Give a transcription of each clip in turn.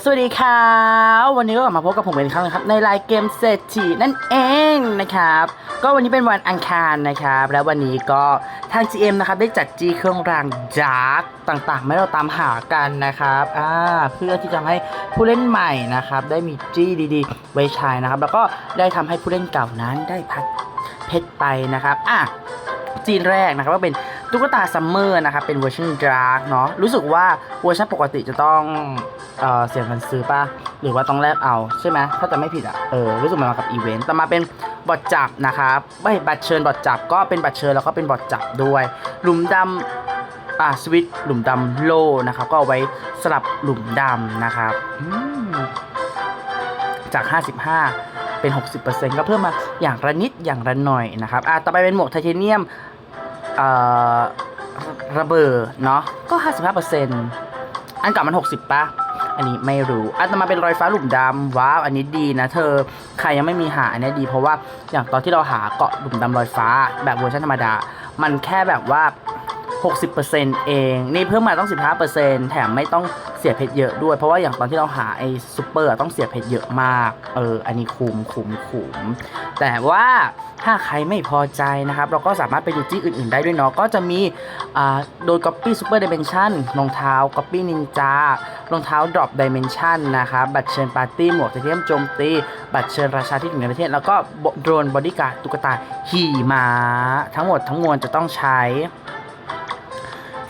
สวัสดีครับวันนี้ก็กลับมาพบกับผมอีกครั้งนะครับ ในรายเกมเศรษฐีนั่นเองนะครับ ก็วันนี้เป็นวันอังคารนะครับ แล้ววันนี้ก็ทาง GM นะครับได้จัดจีเครื่องรางดาร์กต่างๆไม่เราตามหากันนะครับอ่าเพื่อที่จะให้ผู้เล่นใหม่นะครับ ได้มีจี้ดีๆ ไว้ใช้นะครับ แล้วก็ได้ทำให้ผู้เล่นเก่านั้นได้พักเพชรไปนะครับอะจีนแรกนะครับว่าเป็น ตุ๊กตาซัมเมอร์นะครับเป็นเวอร์ชันดาร์กเนาะรู้สึกว่าเวอร์ชันปกติจะต้องเออเสียเงินซื้อป่ะ หรือว่าต้องแลกเอาใช่ไหมถ้าจะไม่ผิดอะเออรู้สึกมันมากับอีเวนต์แต่มาเป็นบอทจับนะครับไม่บัตรเชิญบอทจับก็เป็นบัตรเชิญแล้วก็เป็นบอทจับด้วยหลุมดำอ่าสวิตช์หลุมดำโลนะครับก็เอาไว้สลับหลุมดำนะครับจาก 55 เป็น 60%ก็เพิ่มมาอย่างละนิดอย่างละหน่อยนะครับอะต่อไปเป็นหมวกไทเทเนียม ระเบิดเนาะก็ 55%อันเก่ามัน 60ป่ะอันนี้ไม่รู้อันต่อมาเป็นรอยฟ้าหลุมดำว้าวอันนี้ดีนะ เธอใครยังไม่มีหาอันนี้ดี เพราะว่าอย่างตอนที่เราหาเกาะหลุมดำรอยฟ้า แบบเวอร์ชันธรรมดา มันแค่แบบว่า 60%เอง นี่เพิ่มมาต้อง 15%แถมไม่ต้องเสียเพชรเยอะด้วย เพราะว่าอย่างตอนที่เราหาไอ้ซูเปอร์ต้องเสียเพชรเยอะมาก เออ อันนี้คุ้มคุ้มคุ้มแต่ว่าถ้าใครไม่พอใจนะครับ เราก็สามารถไปดูจี้อื่น ๆ ได้ด้วยเนาะก็จะมีอ่าโดย Copy Super Dimension รองเท้า Copy Ninja รองเท้า Drop Dimension นะครับ บัตรเชิญปาร์ตี้หมวกไทเทียมโจมตี บัตรเชิญราชาที่ถึงในประเทศ แล้วก็โดรนบอดี้การ์ดตุ๊กตาขี่ม้า ทั้งหมดทั้งมวลจะต้องใช้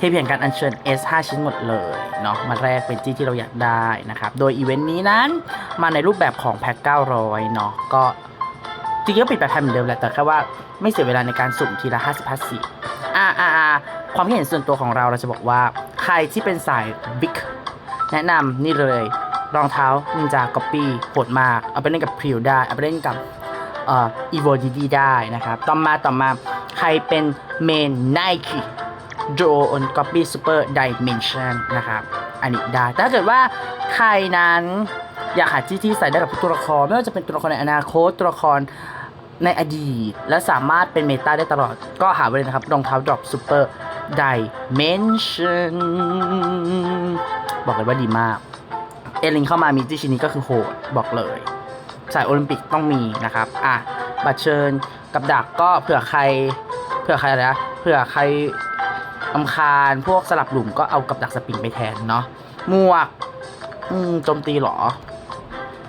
เทพแห่งการอัญเชิญ S5 ชิ้นหมดเลยเนาะมาแรกเป็นจี้ที่เราอยากได้นะครับ โดยอีเวนต์นี้นั้นมาในรูปแบบของแพ็ค900 เนาะก็จริงๆก็ปิดแบบแพ็คเหมือนเดิมแหละแต่แค่ว่าไม่เสียเวลาในการสุ่มทีละ50 50อ่าอ่าอ่าความคิดเห็นส่วนตัวของเราเราจะบอกว่าใครที่เป็นสายบิ๊กแนะนำนี่เลยรองเท้านินจาก๊อปปี้โหดมาก เอาไปเล่นกับพริวได้ เอาไปเล่นกับอีโวดีดีได้นะครับ ต่อมาต่อมาใครเป็นเมนไนกี้ Draw on Copy Super Dimension นะครับอันนี้ได้แต่ถ้าเกิดว่าใครนั้นอยากหาที่ที่ใส่ได้กับทุกตัวละครไม่ว่าจะเป็นตัวละครในอนาคตตัวละครในอดีต และสามารถเป็นเมตาได้ตลอด ก็หาไว้เลยนะครับรองเท้า Drop Super Dimension บอกเลยว่าดีมาก เอลินเข้ามามีที่ชิ้นนี้ก็คือโหดบอกเลยสายโอลิมปิกต้องมีนะครับ อะ บัตรเชิญกับดักก็เผื่อใคร เผื่อใครอะไรนะเผื่อใคร อำคาญพวกสลับหลุมก็เอากับดักสปริงไปแทนเนาะหมวก อืมโจมตีเหรอ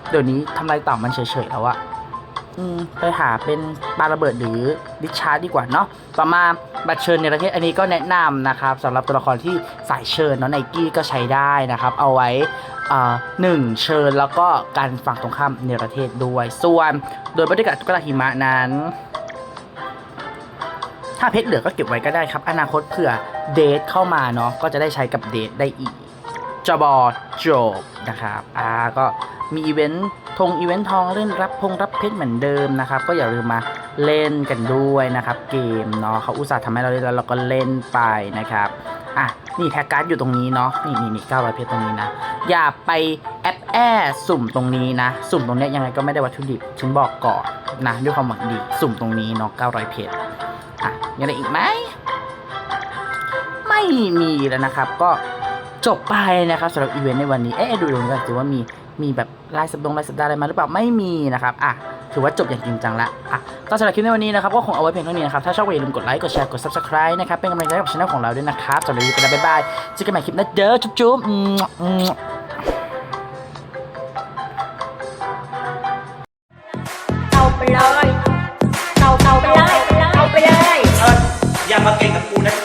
เดี๋ยวนี้ทำลายต่ำมันเฉยๆแล้วอะอืมไปหาเป็นปาระเบิดหรือดิชาร์จดีกว่าเนาะต่อมาบัตรเชิญในประเทศอันนี้ก็แนะนำนะครับสำหรับตัวละครที่สายเชิญเนาะไนกี้ก็ใช้ได้นะครับ เอาไว้อ่าหนึ่งเชิญแล้วก็การฝั่งตรงข้ามในประเทศด้วย ส่วนโดยบริการตุ๊กตาหิมะนั้น ถ้าเพชรเหลือก็เก็บไว้ก็ได้ครับ อนาคตเผื่อเดทเข้ามาเนาะก็จะได้ใช้กับเดทได้อีกจบอจบนะครับอ่าก็มีอีเวนต์ทงอีเวนต์ทองเล่นรับพงรับเพชรเหมือนเดิมนะครับ ก็อย่าลืมมาเล่นกันด้วยนะครับ เกมเนาะเขาอุตส่าห์ทำให้เราเล่นแล้วเราก็เล่นไปนะครับอะนี่แพ็กการ์ดอยู่ตรงนี้เนาะนี่นี่นี่เก้าร้อยเพชรตรงนี้นะ อย่าไปแอปแอสุ่มตรงนี้นะ สุ่มตรงเนี้ยยังไงก็ไม่ได้วัตถุดิบฉันบอกก่อนนะด้วยความหวังดี สุ่มตรงนี้เนาะเก้าร้อยเพชร อะยังไงอีกไหม ไม่มีแล้วนะครับ ก็จบไปนะครับสำหรับอีเวนต์ในวันนี้ เอ๊ะดูตรงนี้ก่อนสิว่ามีมีแบบรายสัปดาห์รายสัปดาห์อะไรมาหรือเปล่าไม่มีนะครับอะถือว่าจบอย่างจริงจังละอะก็สำหรับคลิปในวันนี้นะครับก็คงเอาไว้เพียงเท่านี้นะครับ ถ้าชอบก็อย่าลืมกดไลค์ กดแชร์ กด subscribe นะครับ เป็นกำลังใจให้กับช่องของเราด้วยนะครับสำหรับวันนี้ก็บ๊ายบายเจอกันใหม่คลิปหน้าเด้อจุ๊บจุ๊บอือเอาไปเลย เอา